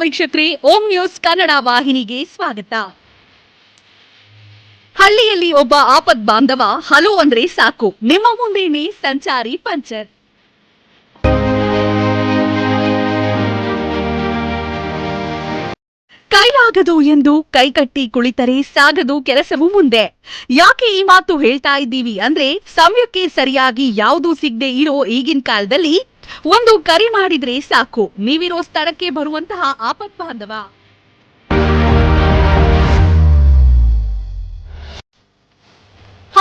ವೀಕ್ಷಕರೇ, ಓಂ ನ್ಯೂಸ್ ಕನ್ನಡ ವಾಹಿನಿಗೆ ಸ್ವಾಗತ. ಹಳ್ಳಿಯಲ್ಲಿ ಒಬ್ಬ ಆಪದ್ ಬಾಂಧವ ಹಲೋ ಅಂದ್ರೆ ಸಾಕು, ನಿಮ್ಮ ಮುಂದೇನೆ ಸಂಚಾರಿ ಪಂಚರ್. ಕೈಲಾಗದು ಎಂದು ಕೈಕಟ್ಟಿ ಕುಳಿತರೆ ಸಾಗದು ಕೆಲಸವು ಮುಂದೆ. ಯಾಕೆ ಈ ಮಾತು ಹೇಳ್ತಾ ಇದ್ದೀವಿ ಅಂದ್ರೆ ಸಮಯಕ್ಕೆ ಸರಿಯಾಗಿ ಯಾವುದು ಸಿಗದೆ ಇರೋ ಈಗಿನ ಕಾಲದಲ್ಲಿ ಒಂದು ಕರೆ ಮಾಡಿದ್ರೆ ಸಾಕು. ನೀವಿರೋ ಸ್ಥಳಕ್ಕೆ ಬರುವಂತಹ ಆಪತ್ ಬಾಂಧವ.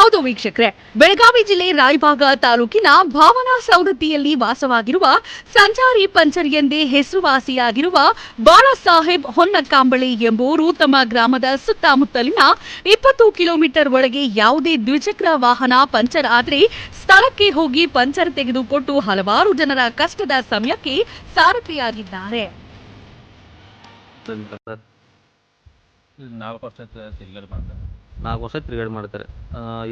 ಹೌದು ವೀಕ್ಷಕರೇ. ಬೆಳಗಾವಿ ಜಿಲ್ಲೆ ರಾಯಭಾಗ ತಾಲೂಕಿನ ಭಾವನಾ ಸೌದತ್ತಿಯಲ್ಲಿ ವಾಸವಾಗಿರುವ ಸಂಚಾರಿ ಪಂಚರ್ ಎಂದೇ ಹೆಸರುವಾಸಿಯಾಗಿರುವ ಬಾಳಾಸಾಹೇಬ್ ಹೊನ್ನಕಾಂಬಳಿ ಎಂಬುವರು ತಮ್ಮ ಗ್ರಾಮದ ಸುತ್ತಮುತ್ತಲಿನ ಇಪ್ಪತ್ತು ಕಿಲೋಮೀಟರ್ ಒಳಗೆ ಯಾವುದೇ ದ್ವಿಚಕ್ರ ವಾಹನ ಪಂಚರ್ ಆದರೆ ಸ್ಥಳಕ್ಕೆ ಹೋಗಿ ಪಂಚರ್ ತೆಗೆದುಕೊಟ್ಟು ಹಲವಾರು ಜನರ ಕಷ್ಟದ ಸಮಯಕ್ಕೆ ಸಾರಥಿಯಾಗಿದ್ದಾರೆ. ಸರ್ ನಾಲ್ಕು ವರ್ಷ ತಿರುಗಾಡಿ ಮಾಡ್ತಾರೆ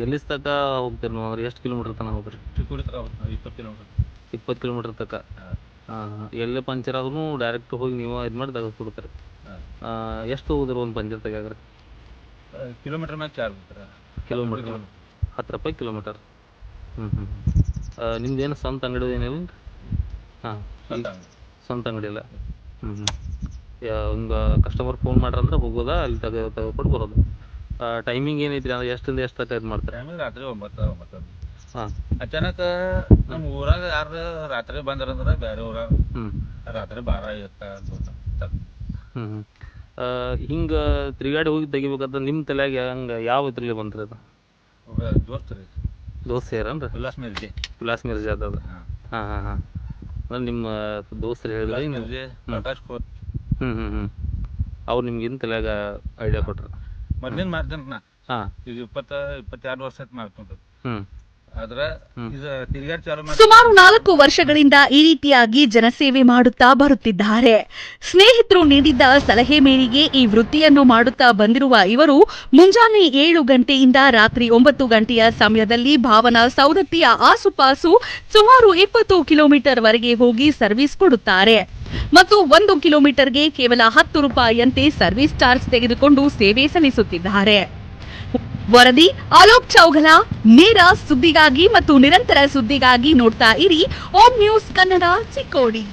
ಎಲ್ಲಿ ತನಕ ಹೋಗ್ತೀರಿ ನೀವು? ಅಂದ್ರೆ ಎಷ್ಟು ಕಿಲೋಮೀಟರ್ ತನಕ ಹೋಗ್ತೀರಿ? ಚಿಕ್ಕೋಡಿ ಇಪ್ಪತ್ತು ಕಿಲೋಮೀಟರ್ ಇಪ್ಪತ್ತು ಕಿಲೋಮೀಟ್ರ್ ತನಕ. ಹಾಂ. ಎಲ್ಲೇ ಪಂಚರ್ ಆದ್ರೂ ಡೈರೆಕ್ಟ್ ಹೋಗಿ ನೀವು ಇದು ಮಾಡಿ ತೆಗೆದುಕೊಡ್ತಾರೆ ಎಷ್ಟು ಹೋಗುದ್ರಿ ಒಂದು ಪಂಚರ್ ತೆಗಿಯಾಗ್ರಿ? ಕಿಲೋಮೀಟರ್ ಮ್ಯಾಲೆ ಚಾರ್ಜ್ ಬಿಡ್ತಾರೆ ಕಿಲೋಮೀಟ್ರ್ ಹತ್ತು ರೂಪಾಯಿ ಕಿಲೋಮೀಟರ್ ಹ್ಞೂ ಹ್ಞೂ ನಿಮ್ದು ಏನು ಸ್ವಂತ ಅಂಗಡಿ ಏನಿಲ್ಲ ಹಾಂ. ಸ್ವಂತ ಅಂಗಡಿ. ಇಲ್ಲ ಹ್ಞೂ ಹ್ಞೂ ಹಿಂಗೆ ಕಸ್ಟಮರ್ ಫೋನ್ ಮಾಡ್ರಂದ್ರೆ ಹೋಗೋದಾ? ಅಲ್ಲಿ ತೆಗೆ ತೆಗೆದುಕೊಂಡು ಬರೋದು? ಟೈಮಿಂಗ್ ಏನೈತ್ರಿ ಅಂದ್ರೆ ಎಷ್ಟರಿಂದ ಎಷ್ಟು ತನಕ ಇದು ಮಾಡ್ತಾರೆ? ಟೈಮಿಂಗ್ ರಾತ್ರಿ ಒಂಬತ್ತು ಒಂಬತ್ತು. ಹಾಂ. ಅಚಾನಕ್ ನಮ್ಮ ಊರಾಗ ಯಾರು ರಾತ್ರಿ ಬಂದ್ರಂದ್ರೆ ಬೇರೆ ಊರಾಗ ಹ್ಞೂ ರಾತ್ರಿ ಬಾರ ಇರ್ತ ಹ್ಞೂ ಹ್ಞೂ ಹಿಂಗೆ ತಿರುಗಾಡಿ ಹೋಗಿ ತೆಗಿಬೇಕಂತ ನಿಮ್ಮ ತಲೆಯಾಗ ಹಂಗೆ ಯಾವ ಇದ್ರಲ್ಲಿ ಬಂತ್ರಿ ಅದು? ದೋಸ್ತ್ ರೀ. ದೋಸ್ತ್ ಸೇರನ್ರಿ ಉಲ್ಲಾಸ್ ಮಿರ್ಜಿ. ಉಲ್ಲಾಸ್ ಮಿರ್ಜಾ ಅದ ಹಾಂ. ಹಾಂ ಹಾಂ ಹಾಂ. ಅಂದ್ರೆ ನಿಮ್ಮ ದೋಸ್ತರು ಹೇಳಿದ್ರೆ ಪ್ರಕಾಶ್ ಹ್ಞೂ ಹ್ಞೂ ಹ್ಞೂ ಅವ್ರು ನಿಮ್ಗೆ ಇನ್ನು ತಲೆಯಾಗ ಐಡಿಯಾ ಕೊಟ್ರು. ಮೊದ್ಲಿನ ಮಾಡ್ತೇನೆ ನಾ ಹಾಂ. ಈಗ ಇಪ್ಪತ್ತ ಇಪ್ಪತ್ತೆರಡು ವರ್ಷ ಆಯ್ತು ಮಾಡ್ಕೊಂಡು ಹ್ಞೂ ಆದ್ರೆ ಇದು ತಿರುಗಾಡಿ ಚಾಲು ಮಾಡಿ ಸುಮಾರು ನಾಲ್ಕು ವರ್ಷಗಳಿಂದ ಈ ರೀತಿಯಾಗಿ ಜನಸೇವೆ ಮಾಡುತ್ತಾ ಬರುತ್ತಿದ್ದಾರೆ. ಸ್ನೇಹಿತರು ನೀಡಿದ್ದ ಸಲಹೆ ಮೇರೆಗೆ ಈ ವೃತ್ತಿಯನ್ನು ಮಾಡುತ್ತಾ ಬಂದಿರುವ ಇವರು ಮುಂಜಾನೆ ಏಳು ಗಂಟೆಯಿಂದ ರಾತ್ರಿ ಒಂಬತ್ತು ಗಂಟೆಯ ಸಮಯದಲ್ಲಿ ಭಾವನಾ ಸೌದತ್ತಿಯ ಆಸುಪಾಸು ಸುಮಾರು ಇಪ್ಪತ್ತು ಕಿಲೋಮೀಟರ್ ವರೆಗೆ ಹೋಗಿ ಸರ್ವಿಸ್ ಕೊಡುತ್ತಾರೆ. ಮತ್ತು ಒಂದು ಕಿಲೋಮೀಟರ್ಗೆ ಕೇವಲ ಹತ್ತು ರೂಪಾಯಿಯಂತೆ ಸರ್ವಿಸ್ ಚಾರ್ಜ್ ತೆಗೆದುಕೊಂಡು ಸೇವೆ ಸಲ್ಲಿಸುತ್ತಿದ್ದಾರೆ. ವರದಿ ಅಲೋಕ್ ಚೌಗಲ ನೇರ ಸುದ್ದಿಗಾಗಿ ಮತ್ತು ನಿರಂತರ ಸುದ್ದಿಗಾಗಿ ನೋಡ್ತಾ ಇರಿ. ಓಂ ನ್ಯೂಸ್ ಕನ್ನಡ ಚಿಕ್ಕೋಡಿ.